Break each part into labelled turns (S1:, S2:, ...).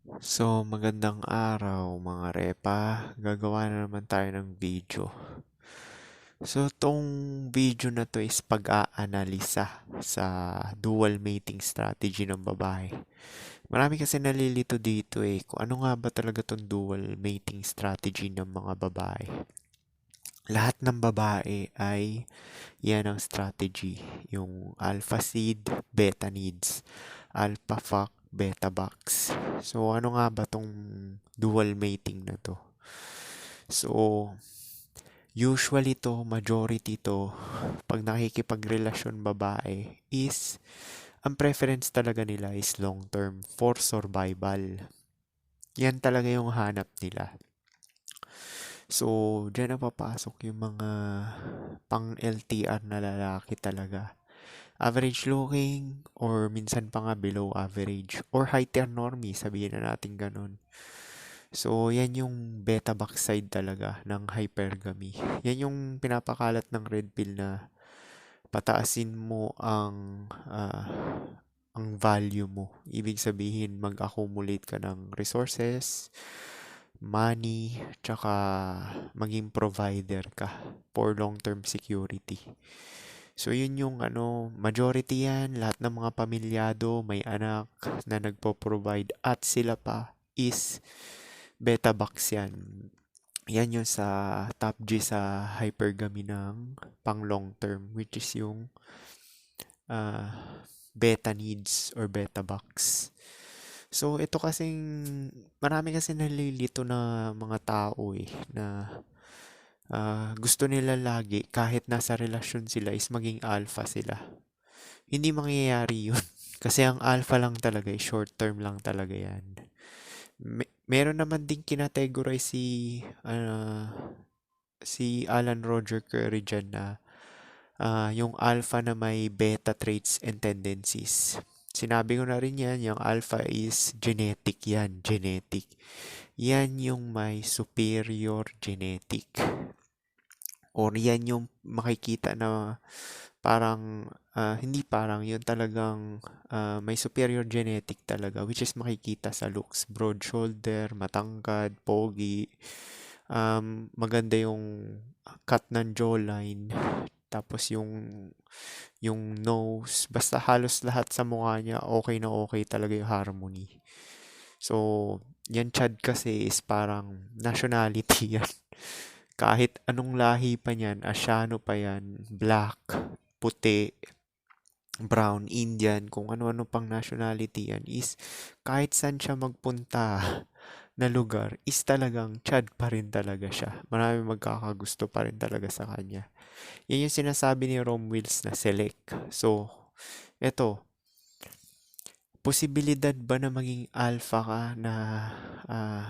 S1: So, magandang araw mga repa. Gagawa na naman tayo ng video. So, tong video na to is pag-aanalisa sa dual mating strategy ng babae. Marami kasi nalilito dito eh, kung ano nga ba talaga tong dual mating strategy ng mga babae. Lahat ng babae ay yan ang strategy. Yung alpha seed, beta needs. Alpha fuck, beta box. So, ano nga ba tong dual mating na to? So, usually to, majority to, pag nakikipagrelasyon babae is, ang preference talaga nila is long term for survival. Yan talaga yung hanap nila. So, dyan na papasok yung mga pang LTR na lalaki talaga. Average looking or minsan pa nga below average or heteronormy, sabihin na natin ganun. So, yan yung beta backside talaga ng hypergamy. Yan yung pinapakalat ng red pill na pataasin mo ang uh, ang value mo. Ibig sabihin, mag-accumulate ka ng resources, money, tsaka maging provider ka for long-term security. So, yun yung ano, majority yan, lahat ng mga pamilyado, may anak na nagpo-provide at sila pa is beta box yan. Yan yung sa top G sa hypergamy ng pang long term, which is yung uh, beta needs or beta box. So, ito kasing, marami kasi nalilito na mga tao eh, na uh, gusto nila lagi, kahit nasa relasyon sila, is maging alpha sila. Hindi mangyayari yun. Kasi ang alpha lang talaga, eh, short term lang talaga yan. May, meron naman din kinategorize si, uh, si Alan Roger Curry dyan na uh, yung alpha na may beta traits and tendencies. Sinabi ko na rin yan, yung alpha is genetic yan, genetic. Yan yung may superior genetic. Or yan yung makikita na parang, uh, hindi parang, yun talagang uh, may superior genetic talaga, which is makikita sa looks. Broad shoulder, matangkad, pogi, um, maganda yung cut ng jawline, tapos yung yung nose, basta halos lahat sa mukha niya okay na okay talaga yung harmony. So, yan Chad kasi is parang nationality yan. Kahit anong lahi pa niyan, Asyano pa yan, black, puti, brown, Indian, kung ano-ano pang nationality yan is kahit saan siya magpunta na lugar is talagang Chad pa rin talaga siya. Marami magkakagusto pa rin talaga sa kanya. Yan yung sinasabi ni Rom Wills na select. So, eto, posibilidad ba na maging alpha ka na uh,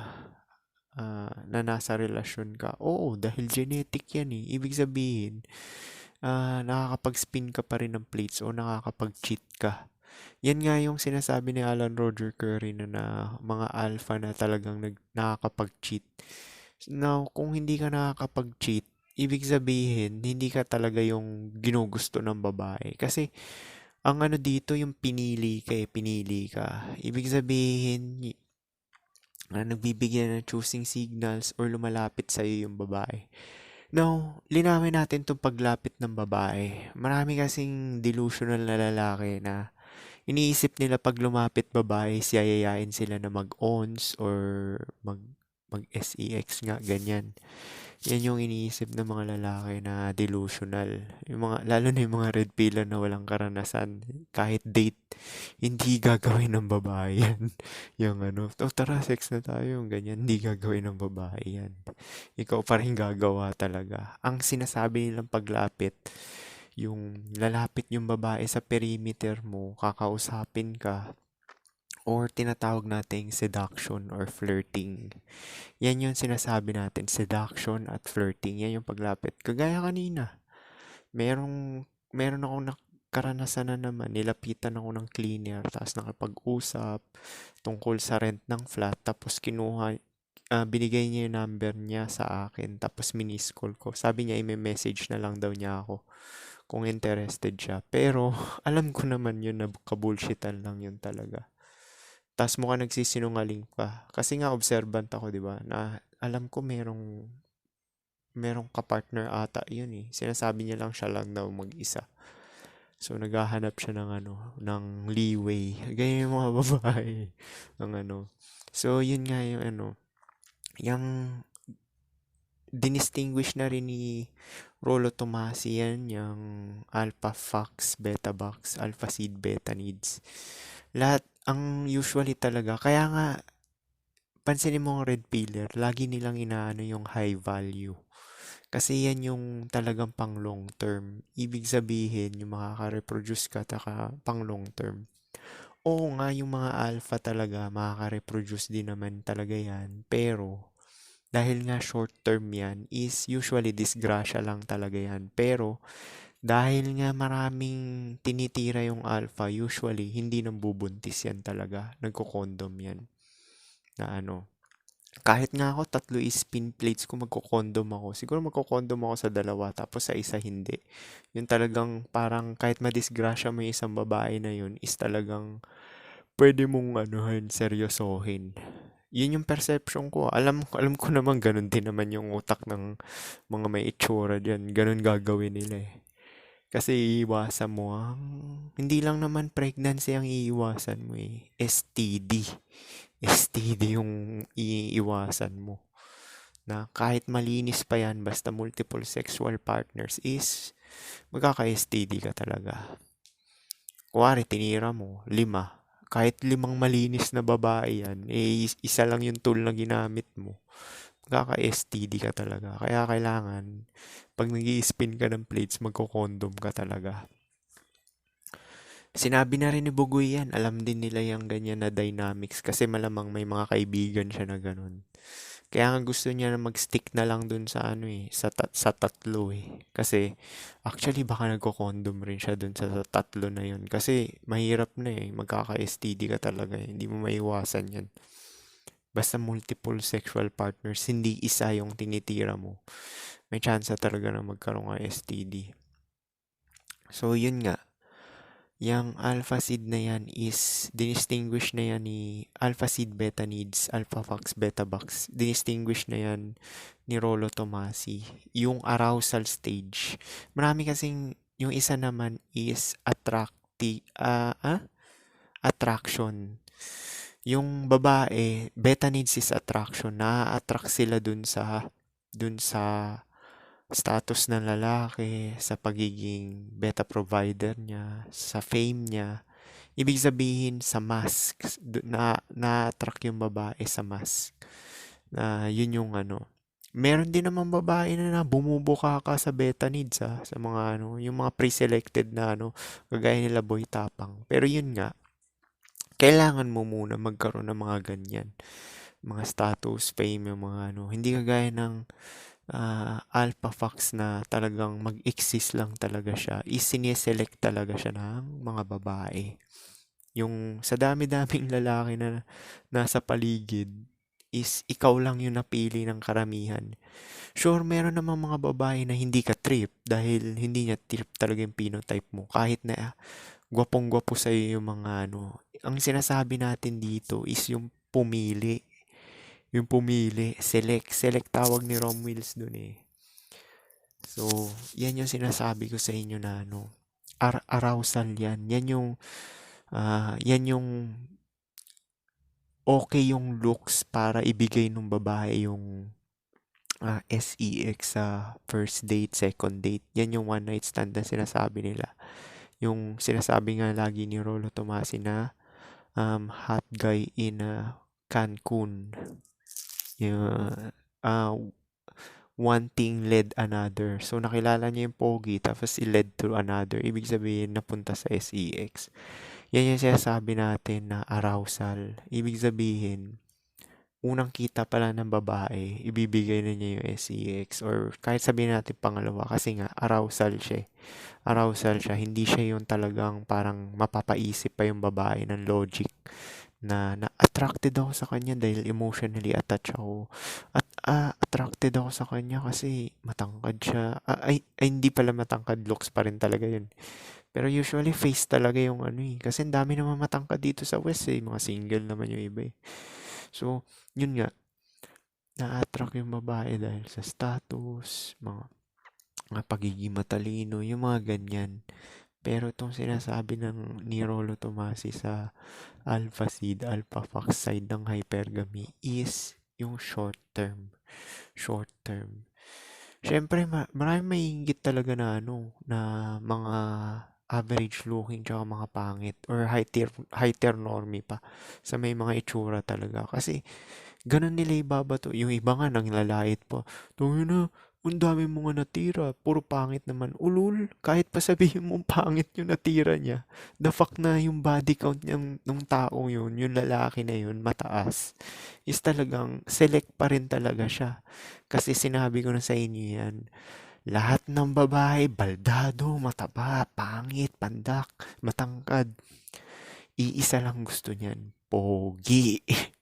S1: uh, na nasa relasyon ka? Oo, dahil genetic yan eh. Ibig sabihin, uh, nakakapag-spin ka pa rin ng plates o nakakapag-cheat ka. Yan nga yung sinasabi ni Alan Roger Curry na, na mga alpha na talagang nag, nakakapag-cheat. Now, kung hindi ka nakakapag-cheat, ibig sabihin, hindi ka talaga yung ginugusto ng babae. Kasi, ang ano dito, yung pinili ka eh, pinili ka. Ibig sabihin, na nagbibigyan ng choosing signals or lumalapit sa iyo yung babae. Now, linawin natin itong paglapit ng babae. Marami kasing delusional na lalaki na iniisip nila pag lumapit babae, siyayayain sila na mag-ons or mag mag-SEX nga, ganyan. Yan yung iniisip ng mga lalaki na delusional. Yung mga, lalo na yung mga red pillar na walang karanasan. Kahit date, hindi gagawin ng babae yan. yung ano, oh, tara, sex na tayo. Yung ganyan, hindi gagawin ng babae yan. Ikaw pa rin gagawa talaga. Ang sinasabi nilang paglapit, yung lalapit yung babae sa perimeter mo, kakausapin ka, or tinatawag nating seduction or flirting. Yan yung sinasabi natin, seduction at flirting. Yan yung paglapit. Kagaya kanina, merong, meron akong karanasan na naman, nilapitan ako ng cleaner, tapos nakapag-usap tungkol sa rent ng flat, tapos kinuha, uh, binigay niya yung number niya sa akin, tapos minis call ko. Sabi niya, i-message na lang daw niya ako kung interested siya. Pero, alam ko naman yun na kabullshitan lang yun talaga. tas mukhang nagsisinungaling pa. Kasi nga observant ako, 'di ba? Na alam ko merong merong kapartner ata 'yun eh. Sinasabi niya lang siya lang daw mag-isa. So naghahanap siya ng ano, ng leeway. Ganyan yung mga babae ng ano. So yun nga yung ano, yung dinistinguish na rin ni Rolo Tomasi yan, yung alpha fox, beta box, alpha seed, beta needs. Lahat, ang usually talaga, kaya nga, pansinin mo ang red pillar, lagi nilang inaano yung high value. Kasi yan yung talagang pang long term. Ibig sabihin, yung makaka-reproduce ka taka pang long term. Oo nga, yung mga alpha talaga, makaka-reproduce din naman talaga yan. Pero, dahil nga short term yan is usually disgrasya lang talaga yan. Pero dahil nga maraming tinitira yung alpha, usually hindi nang bubuntis yan talaga. Nagko-condom yan. Na ano, kahit nga ako tatlo is spin plates ko magko-condom ako. Siguro magko-condom ako sa dalawa tapos sa isa hindi. Yung talagang parang kahit madisgrasya mo yung isang babae na yun is talagang pwede mong anuhin, seryosohin yun yung perception ko. Alam, alam ko naman ganun din naman yung utak ng mga may itsura dyan. Ganun gagawin nila eh. Kasi iiwasan mo ang... Hindi lang naman pregnancy ang iiwasan mo eh. STD. STD yung iiwasan mo. Na kahit malinis pa yan, basta multiple sexual partners is magkaka-STD ka talaga. Kuwari, tinira mo, lima kahit limang malinis na babae yan, eh, isa lang yung tool na ginamit mo. Magkaka-STD ka talaga. Kaya kailangan, pag nag spin ka ng plates, magko-condom ka talaga. Sinabi na rin ni Bugoy yan. Alam din nila yung ganyan na dynamics kasi malamang may mga kaibigan siya na ganun. Kaya nga gusto niya na mag-stick na lang dun sa ano eh, sa, tat- sa tatlo eh. Kasi actually baka nagko-condom rin siya dun sa, sa tatlo na yun. Kasi mahirap na eh, magkaka-STD ka talaga eh. Hindi mo maiwasan yan. Basta multiple sexual partners, hindi isa yung tinitira mo. May chance talaga na magkaroon ng STD. So yun nga, Yang alpha seed na yan is, dinistinguish na yan ni alpha seed beta needs, alpha fox beta box. Dinistinguish na yan ni Rolo Tomasi. Yung arousal stage. Marami kasing, yung isa naman is attracti, uh, ah? attraction. Yung babae, beta needs is attraction. Na-attract sila dun sa, dun sa status ng lalaki, sa pagiging beta provider niya, sa fame niya. Ibig sabihin sa mask, na na-attract yung babae sa mask. Na yun yung ano. Meron din naman babae na, na bumubuka ka sa beta needs ha, sa mga ano, yung mga pre-selected na ano, kagaya nila boy tapang. Pero yun nga, kailangan mo muna magkaroon ng mga ganyan. Mga status, fame, yung mga ano. Hindi kagaya ng uh, alpha fox na talagang mag-exist lang talaga siya, is sineselect talaga siya ng mga babae. Yung sa dami-daming lalaki na nasa paligid, is ikaw lang yung napili ng karamihan. Sure, meron namang mga babae na hindi ka trip dahil hindi niya trip talaga yung phenotype mo. Kahit na gwapong-gwapo sa'yo yung mga ano. Ang sinasabi natin dito is yung pumili yung pumili, select. Select tawag ni Rom Wills dun eh. So, yan yung sinasabi ko sa inyo na ano, ar arousal yan. Yan yung, uh, yan yung okay yung looks para ibigay ng babae yung uh, ah, SEX sa first date, second date. Yan yung one night stand na sinasabi nila. Yung sinasabi nga lagi ni Rolo Tomasi na um, hot guy in uh, Cancun yung uh, one thing led another. So, nakilala niya yung pogi, tapos i-led to another. Ibig sabihin, napunta sa SEX. Yan yung sinasabi natin na arousal. Ibig sabihin, unang kita pala ng babae, ibibigay na niya yung SEX. Or kahit sabihin natin pangalawa, kasi nga, arousal siya. Arousal siya. Hindi siya yung talagang parang mapapaisip pa yung babae ng logic na na-attracted ako sa kanya dahil emotionally attached ako. At uh, attracted ako sa kanya kasi matangkad siya. Uh, ay, ay, hindi pala matangkad, looks pa rin talaga yun. Pero usually face talaga yung ano eh. Kasi ang dami naman matangkad dito sa West eh. Mga single naman yung iba eh. So, yun nga. Na-attract yung babae dahil sa status, mga, mga pagiging matalino, yung mga ganyan. Pero itong sinasabi ng ni Rolo Tomasi sa alpha seed, alpha fox side ng hypergamy is yung short term. Short term. Siyempre, ma- marami maiingit talaga na ano, na mga average looking tsaka mga pangit or high tier, high tier normie pa sa may mga itsura talaga. Kasi, ganun nila ibabato. Yung iba nga nang lalait pa. Tungo na, ang dami mo nga natira. Puro pangit naman. Ulul, kahit pa sabihin mo pangit yung natira niya. The fact na yung body count ng, ng taong yun, yung lalaki na yun, mataas, is talagang select pa rin talaga siya. Kasi sinabi ko na sa inyo yan, lahat ng babae, baldado, mataba, pangit, pandak, matangkad. Iisa lang gusto niyan, pogi.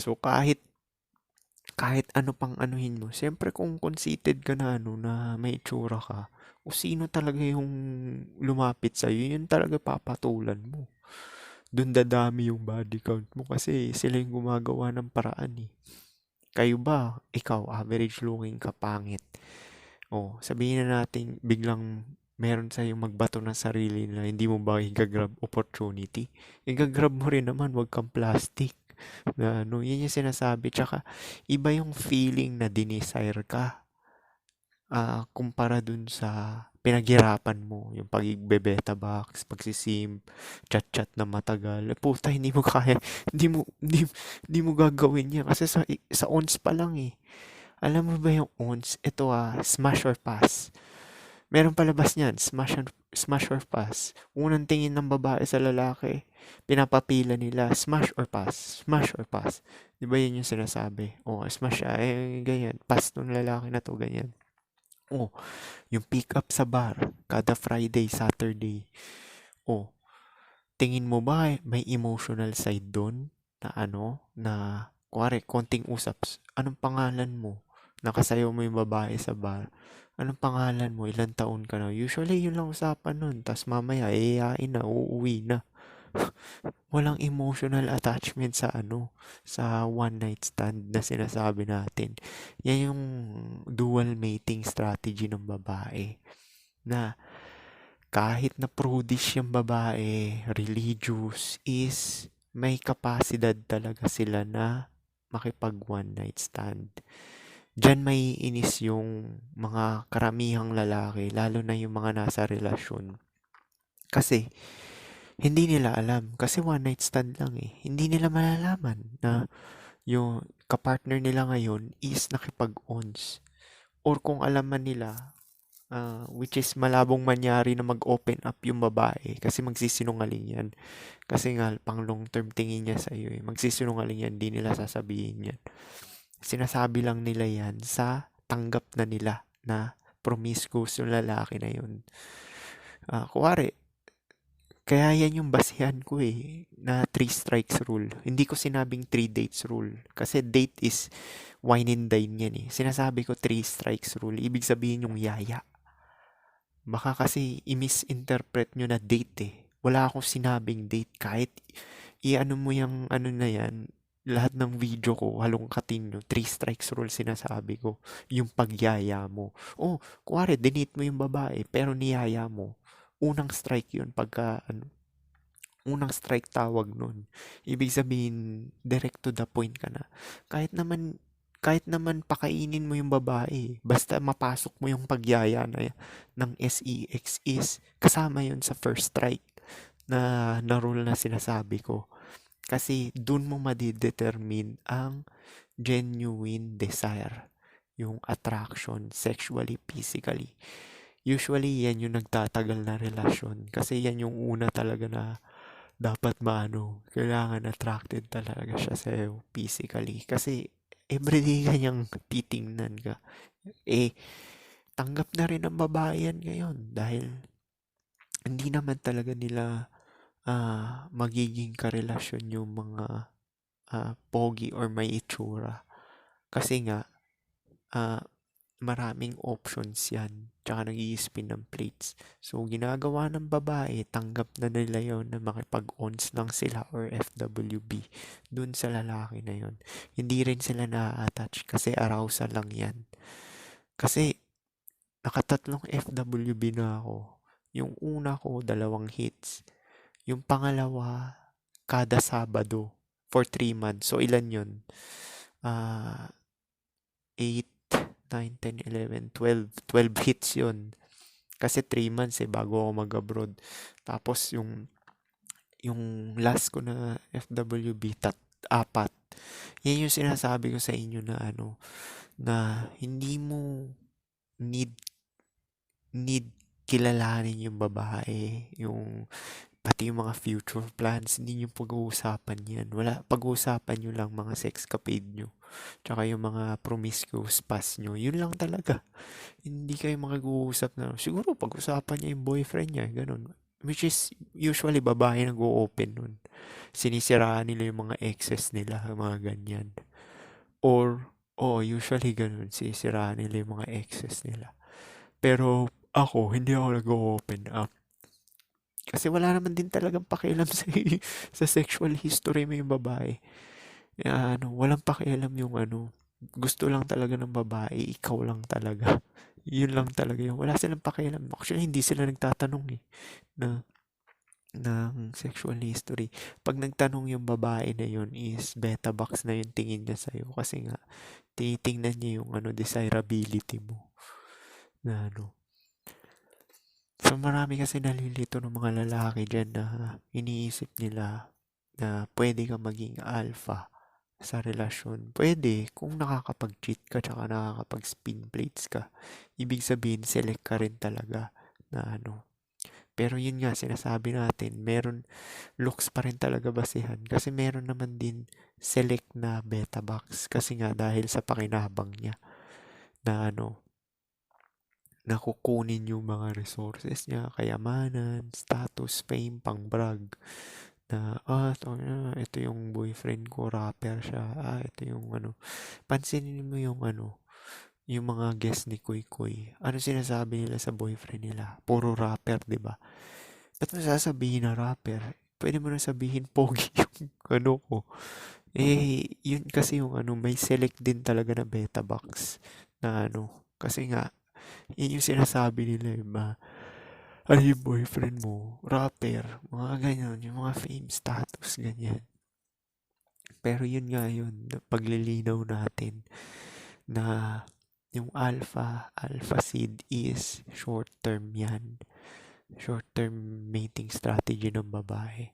S1: So kahit kahit ano pang anuhin mo, siyempre kung conceited ka na ano na may itsura ka, o sino talaga yung lumapit sa yun talaga papatulan mo. Doon dadami yung body count mo kasi sila yung gumagawa ng paraan eh. Kayo ba, ikaw, average looking ka, pangit. Oh, sabihin na natin biglang meron sa yung magbato ng sarili na hindi mo ba igagrab opportunity. Igagrab mo rin naman, wag kang plastic. Na ano, yun yung sinasabi. Tsaka, iba yung feeling na dinesire ka. Ah, kumpara dun sa pinaghirapan mo, yung pag-beta box, pagsisim, chat-chat na matagal. Eh, puta, hindi mo kaya, hindi mo, hindi, hindi mo gagawin yan. Kasi sa, sa ons pa lang eh. Alam mo ba yung ons? Ito ah, smash or pass. Meron palabas niyan, smash, and, smash or pass. Unang tingin ng babae sa lalaki, pinapapila nila, smash or pass, smash or pass. Di ba yun yung sinasabi? O, oh, smash, ay, ganyan. Pass nung lalaki na to, ganyan. O, oh, yung pick up sa bar, kada Friday, Saturday. O, oh, tingin mo ba may emotional side doon na ano, na, kuwari, konting usap, anong pangalan mo? Nakasayaw mo yung babae sa bar, anong pangalan mo, ilang taon ka na. Usually, yun lang usapan nun. Tapos mamaya, iyayain na, uuwi na. Walang emotional attachment sa ano, sa one night stand na sinasabi natin. Yan yung dual mating strategy ng babae. Na kahit na prudish yung babae, religious, is may kapasidad talaga sila na makipag one night stand diyan maiinis yung mga karamihang lalaki, lalo na yung mga nasa relasyon. Kasi, hindi nila alam. Kasi one night stand lang eh. Hindi nila malalaman na yung kapartner nila ngayon is nakipag-ons. Or kung alam man nila, uh, which is malabong manyari na mag-open up yung babae kasi magsisinungaling yan. Kasi nga, pang long term tingin niya sa iyo eh. Magsisinungaling yan, hindi nila sasabihin yan. Sinasabi lang nila yan sa tanggap na nila na promiscuous yung lalaki na yun. Uh, kuwari, kaya yan yung basihan ko eh, na 3 strikes rule. Hindi ko sinabing 3 dates rule. Kasi date is wine and dine yan eh. Sinasabi ko 3 strikes rule. Ibig sabihin yung yaya. Baka kasi i-misinterpret nyo na date eh. Wala akong sinabing date. Kahit i-ano mo yung ano na yan, lahat ng video ko, halongkatin nyo, three strikes rule sinasabi ko. Yung pagyaya mo. Oh, kuwari, dinate mo yung babae, pero niyaya mo. Unang strike yun pagka, ano, unang strike tawag nun. Ibig sabihin, direct to the point ka na. Kahit naman, kahit naman pakainin mo yung babae, basta mapasok mo yung pagyaya na ng SEX is kasama yun sa first strike na na rule na sinasabi ko. Kasi dun mo madidetermine ang genuine desire, yung attraction sexually, physically. Usually, yan yung nagtatagal na relasyon. Kasi yan yung una talaga na dapat maano, kailangan attracted talaga siya sa physically. Kasi everyday kanyang titingnan ka. Eh, tanggap na rin ang babae yan ngayon dahil hindi naman talaga nila ah, magiging karelasyon yung mga ah, pogi or may itsura. Kasi nga, ah, maraming options yan. Tsaka nag spin ng plates. So, ginagawa ng babae, tanggap na nila yon na makipag-ons lang sila or FWB dun sa lalaki na yon. Hindi rin sila na-attach kasi arousal lang yan. Kasi, nakatatlong FWB na ako. Yung una ko, dalawang hits. Yung pangalawa, kada Sabado for 3 months. So, ilan yun? Uh, 8, 9, 10, 11, 12. 12 hits yun. Kasi 3 months eh, bago ako mag-abroad. Tapos yung, yung last ko na FWB, tat, apat. Yan yung sinasabi ko sa inyo na ano, na hindi mo need need kilalanin yung babae, yung pati yung mga future plans, hindi nyo pag-uusapan yan. Wala, pag-uusapan nyo lang mga sex capade nyo. Tsaka yung mga promiscuous pass nyo. Yun lang talaga. Hindi kayo makag-uusap na, siguro pag-usapan niya yung boyfriend niya, ganun. Which is, usually babae nag-o-open nun. Sinisiraan nila yung mga exes nila, mga ganyan. Or, oh, usually ganun, sinisiraan nila yung mga exes nila. Pero, ako, hindi ako nag-open up kasi wala naman din talagang pakialam sa, sa sexual history mo yung babae. Uh, ano, walang pakialam yung ano, gusto lang talaga ng babae, ikaw lang talaga. Yun lang talaga yung, wala silang pakialam. Actually, hindi sila nagtatanong eh, na, ng sexual history. Pag nagtanong yung babae na yun is beta box na yung tingin niya sa'yo kasi nga, tinitingnan niya yung ano, desirability mo. Na ano, So marami kasi nalilito ng mga lalaki dyan na iniisip nila na pwede ka maging alpha sa relasyon. Pwede kung nakakapag-cheat ka tsaka nakakapag-spin plates ka. Ibig sabihin, select ka rin talaga na ano. Pero yun nga, sinasabi natin, meron, looks pa rin talaga basihan. Kasi meron naman din select na beta box. Kasi nga dahil sa pakinabang niya na ano, na kukunin yung mga resources niya, kayamanan, status, fame, pang-brag. Na, ah, ito, ah, ito yung boyfriend ko, rapper siya. Ah, ito yung ano. Pansinin mo yung ano, yung mga guest ni Kuy Kuy. Ano sinasabi nila sa boyfriend nila? Puro rapper, di ba? Ba't mo sasabihin na rapper? Pwede mo na sabihin pogi yung ano ko. Eh, yun kasi yung ano, may select din talaga na beta box na ano. Kasi nga, yun yung sinasabi nila yung mga ano yung boyfriend mo, rapper, mga ganyan, yung mga fame status, ganyan. Pero yun nga yun, paglilinaw natin na yung alpha, alpha seed is short term yan. Short term mating strategy ng babae.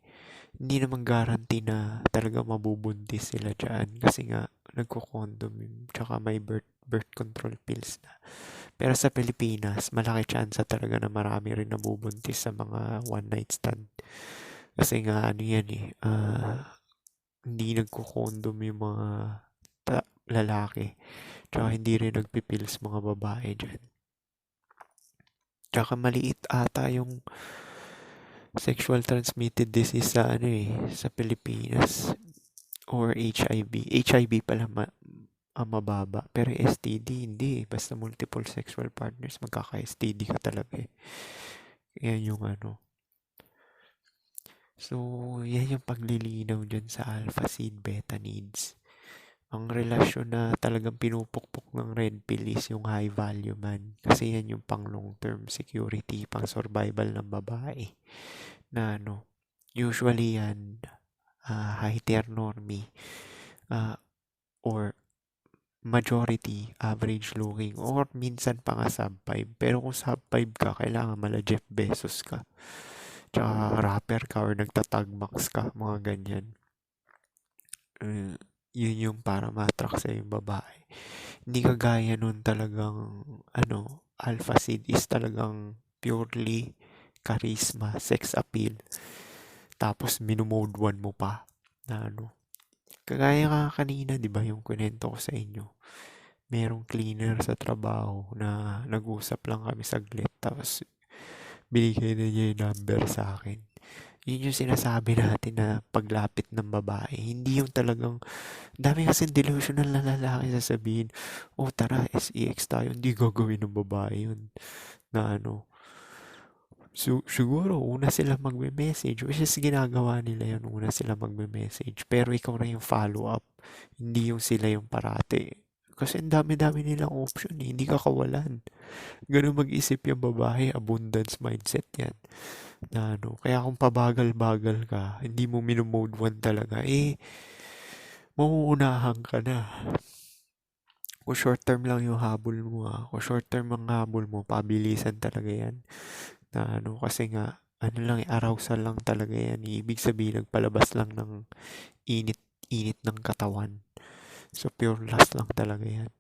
S1: Hindi naman guarantee na talaga mabubuntis sila dyan kasi nga nagko-condom tsaka may birth, birth control pills na. Pero sa Pilipinas, malaki chance talaga na marami rin nabubuntis sa mga one night stand. Kasi nga ano yan eh, uh, hindi nagko-condom yung mga ta- lalaki. Tsaka hindi rin nagpipills mga babae dyan. Tsaka maliit ata yung sexual transmitted disease sa ano eh, sa Pilipinas or HIV. HIV pala ma- ang mababa. Pero STD, hindi. Basta multiple sexual partners, magkaka-STD ka talaga eh. Yan yung ano. So, yan yung paglilinaw dyan sa alpha seed beta needs. Ang relasyon na talagang pinupukpok ng red pill is yung high value man. Kasi yan yung pang long term security, pang survival ng babae. Na ano, usually yan, uh, high tier normie, uh, or majority average looking or minsan pa nga sub 5. Pero kung sub 5 ka, kailangan mala Jeff Bezos ka. Tsaka rapper ka or nagtatagmax ka, mga ganyan. Uh, yun yung para ma-attract sa yung babae. Hindi kagaya nun talagang, ano, alpha seed is talagang purely charisma, sex appeal. Tapos minumode 1 mo pa na ano, Kagaya nga kanina, di ba, yung kunento ko sa inyo. Merong cleaner sa trabaho na nag-usap lang kami saglit. Tapos, binigay na niya yung number sa akin. Yun yung sinasabi natin na paglapit ng babae. Hindi yung talagang, dami kasi delusional na lalaki sasabihin, oh tara, SEX tayo. Hindi gagawin ng babae yun. Na ano, su- siguro una sila magme-message, which is ginagawa nila yun, una sila magme-message. Pero ikaw na yung follow-up, hindi yung sila yung parate. Kasi ang dami-dami nilang option eh, hindi ka kawalan. Ganun mag-isip yung babae, abundance mindset yan na ano. Kaya kung pabagal-bagal ka, hindi mo minumode 1 talaga, eh, mauunahan ka na. Kung short term lang yung habol mo ha, kung short term ang habol mo, pabilisan talaga yan. Na ano, kasi nga, ano lang, eh, arousal lang talaga yan. Ibig sabihin, nagpalabas lang ng init, init ng katawan. So, pure lust lang talaga yan.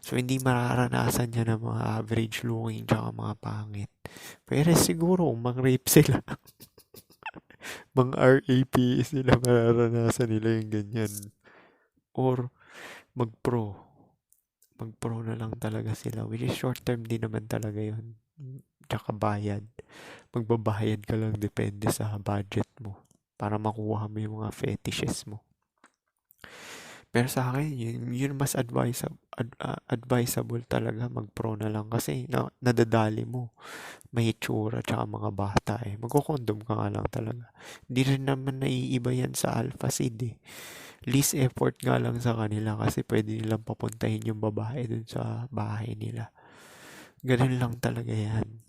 S1: So, hindi mararanasan niya ng mga average looking tsaka mga pangit. Pero siguro, kung mang-rape sila, mang RAP sila, mararanasan nila yung ganyan. Or, mag-pro. Mag-pro na lang talaga sila. Which is short term din naman talaga yun. Tsaka bayad. Magbabayad ka lang depende sa budget mo. Para makuha mo yung mga fetishes mo. Pero sa akin, yun, yun mas advisable, ad, uh, advisable talaga mag-pro na lang kasi na, nadadali mo. May itsura tsaka mga bata eh. Magkukondom ka nga lang talaga. Hindi rin naman naiiba yan sa alpha seed eh. Least effort nga lang sa kanila kasi pwede nilang papuntahin yung babae dun sa bahay nila. Ganun lang talaga yan.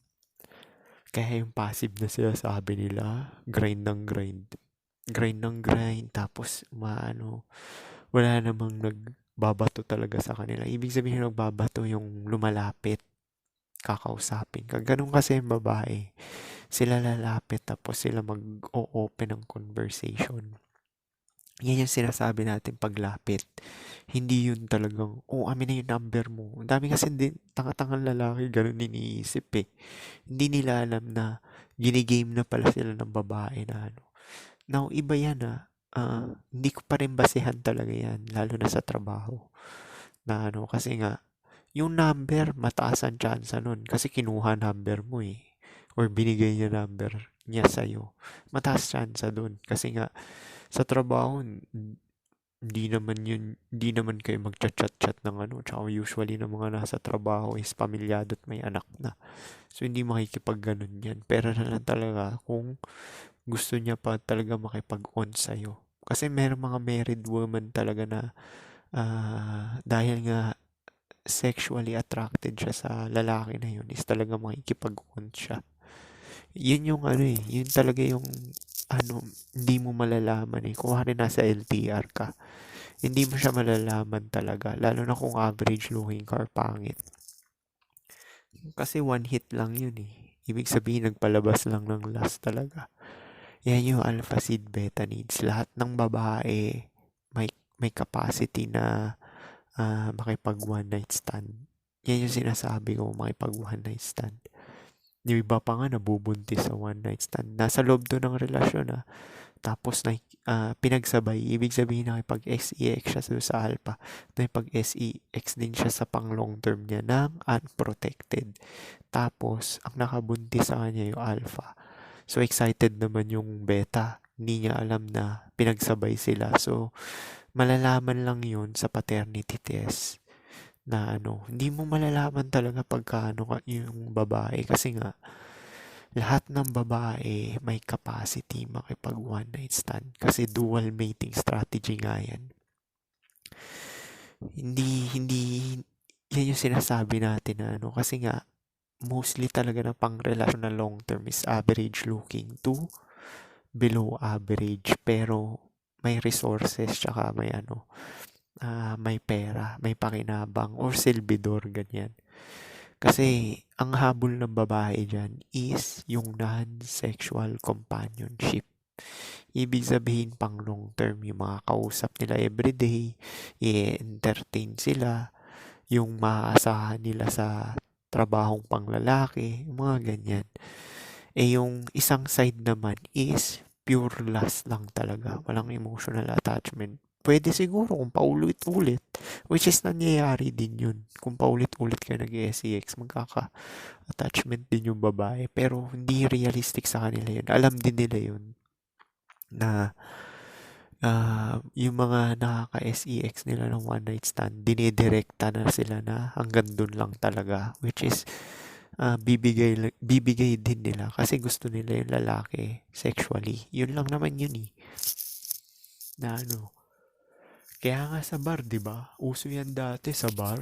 S1: Kaya yung passive na sila sabi nila, grind ng grind. Grind ng grind, tapos maano, wala namang nagbabato talaga sa kanila. Ibig sabihin nagbabato yung lumalapit, kakausapin. Kag ganun kasi yung babae, sila lalapit tapos sila mag-o-open ng conversation. Yan yung sinasabi natin paglapit. Hindi yun talagang, oh, amin na yung number mo. Ang dami kasi din, tanga-tangang lalaki, ganun iniisip eh. Hindi nila alam na ginigame na pala sila ng babae na ano. Now, iba yan ah ah, hindi ko pa rin basehan talaga yan, lalo na sa trabaho. Na ano, kasi nga, yung number, mataas ang chance nun. Kasi kinuha number mo eh. Or binigay niya number niya sa'yo. Mataas chance dun. Kasi nga, sa trabaho, hindi naman yun, hindi naman kayo magchat-chat-chat ng ano. Tsaka usually ng mga nasa trabaho is pamilyado at may anak na. So, hindi makikipag ganun yan. Pero na lang talaga kung gusto niya pa talaga makipag-on sa'yo. Kasi meron mga married woman talaga na uh, dahil nga sexually attracted siya sa lalaki na yun is talaga makikipag-on siya. Yun yung ano eh, yun talaga yung ano, hindi mo malalaman eh. Kung hari nasa LTR ka, hindi mo siya malalaman talaga. Lalo na kung average looking car pangit. Kasi one hit lang yun eh. Ibig sabihin, nagpalabas lang ng last talaga. Yan yung alpha seed beta needs. Lahat ng babae may, may capacity na uh, makipag one night stand. Yan yung sinasabi ko, makipag one night stand. Yung iba pa nga nabubuntis sa one night stand. Nasa loob doon ng relasyon ah. Tapos na uh, pinagsabay, ibig sabihin na pag SEX siya sa alpha, na pag SEX din siya sa pang long term niya ng unprotected. Tapos, ang nakabuntis sa kanya yung alpha. So, excited naman yung beta. Hindi niya alam na pinagsabay sila. So, malalaman lang yun sa paternity test na ano, hindi mo malalaman talaga pagka ano yung babae. Kasi nga lahat ng babae may capacity makipag one night stand. Kasi dual mating strategy nga yan. Hindi hindi yan yung sinasabi natin na ano. Kasi nga mostly talaga ng pangrelasyon na long term is average looking to below average. Pero may resources tsaka may ano uh, may pera, may pakinabang or silbidor ganyan. Kasi ang habol ng babae dyan is yung non-sexual companionship. Ibig sabihin pang long term yung mga kausap nila everyday, i-entertain sila, yung maaasahan nila sa trabahong panglalaki, mga ganyan. Eh yung isang side naman is pure lust lang talaga. Walang emotional attachment. Pwede siguro kung paulit-ulit, which is nangyayari din yun. Kung paulit-ulit kayo nag-SEX, magkaka-attachment din yung babae. Pero hindi realistic sa kanila yun. Alam din nila yun. na ah, yung mga nakaka-SEX nila ng one night stand, dinidirekta na sila na hanggang dun lang talaga. Which is, ah, bibigay, bibigay din nila kasi gusto nila yung lalaki sexually. Yun lang naman yun eh. Na ano. Kaya nga sa bar, di ba? Uso yan dati sa bar.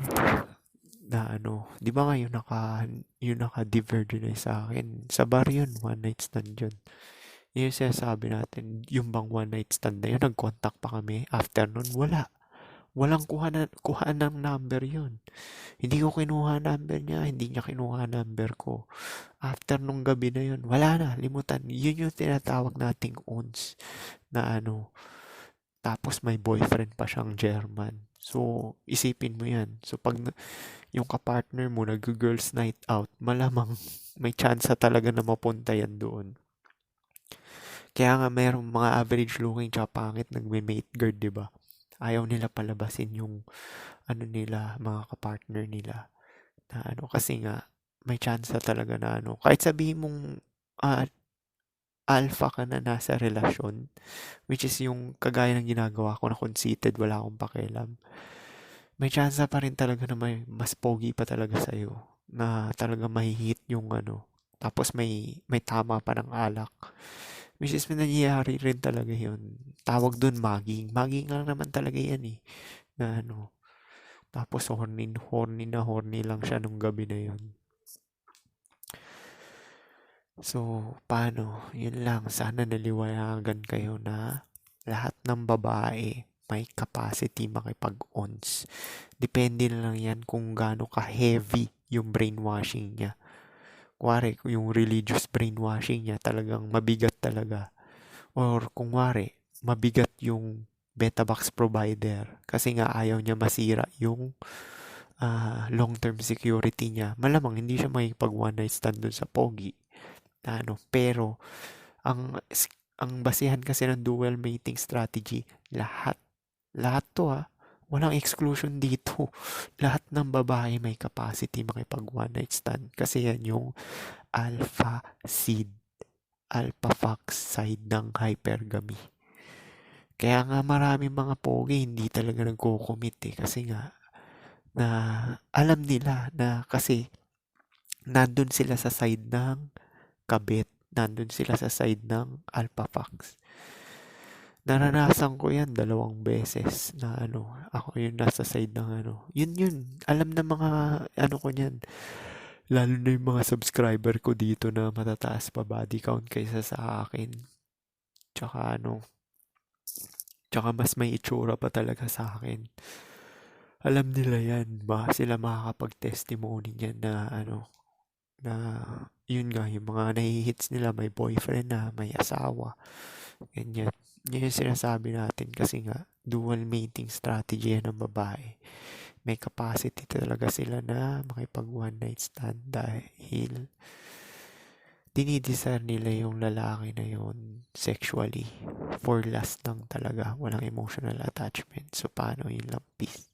S1: Na ano, di ba nga yung naka, yung naka-divergenize sa akin. Sa bar yun, one night stand yun. Yun yung sinasabi natin, yung bang one night stand na yun, nag-contact pa kami. After nun, wala. Walang kuha, na, kuha ng number yun. Hindi ko kinuha number niya, hindi niya kinuha number ko. After nung gabi na yun, wala na, limutan. Yun yung tinatawag nating ons na ano. Tapos may boyfriend pa siyang German. So, isipin mo yan. So, pag na- yung kapartner mo nag-girls night out, malamang may chance talaga na mapunta yan doon. Kaya nga mayroong mga average looking tsaka pangit nagme-mate guard, 'di ba? Ayaw nila palabasin yung ano nila, mga kapartner nila na ano kasi nga may chance talaga na ano. Kahit sabihin mong ah, alpha ka na nasa relasyon, which is yung kagaya ng ginagawa ko na conceited, wala akong pakialam. May chance pa rin talaga na may mas pogi pa talaga sa'yo na talaga mahihit yung ano. Tapos may may tama pa ng alak. Which is may nangyayari rin talaga yun. Tawag dun mugging. Mugging lang naman talaga yan eh. Na ano. Tapos horny, horny na horny lang siya nung gabi na yun. So, paano? Yun lang. Sana naliwayagan kayo na lahat ng babae may capacity makipag-ons. Depende na lang yan kung gaano ka-heavy yung brainwashing niya. Kuwari, yung religious brainwashing niya talagang mabigat talaga. Or kung wari, mabigat yung beta box provider kasi nga ayaw niya masira yung ah, long-term security niya. Malamang hindi siya may pag one night stand dun sa pogi. Na ano, pero ang ang basihan kasi ng dual mating strategy, lahat lahat to ha, walang exclusion dito. Lahat ng babae may capacity makipag one night stand kasi yan yung alpha seed, alpha fox side ng hypergamy. Kaya nga maraming mga pogi hindi talaga nagko-commit eh kasi nga na alam nila na kasi nandun sila sa side ng kabit, nandun sila sa side ng alpha fox. Naranasan ko yan dalawang beses na ano, ako yung nasa side ng ano. Yun yun, alam na mga ano ko niyan. Lalo na yung mga subscriber ko dito na matataas pa body count kaysa sa akin. Tsaka ano, tsaka mas may itsura pa talaga sa akin. Alam nila yan, ba sila makakapag-testimony niyan na ano, na yun nga, yung mga nahihits nila, may boyfriend na, may asawa, ganyan. Yun yung sinasabi natin kasi nga, dual mating strategy yan ng babae. May capacity talaga sila na makipag one night stand dahil dinidesire nila yung lalaki na yun sexually for last lang talaga walang emotional attachment so paano yun lang peace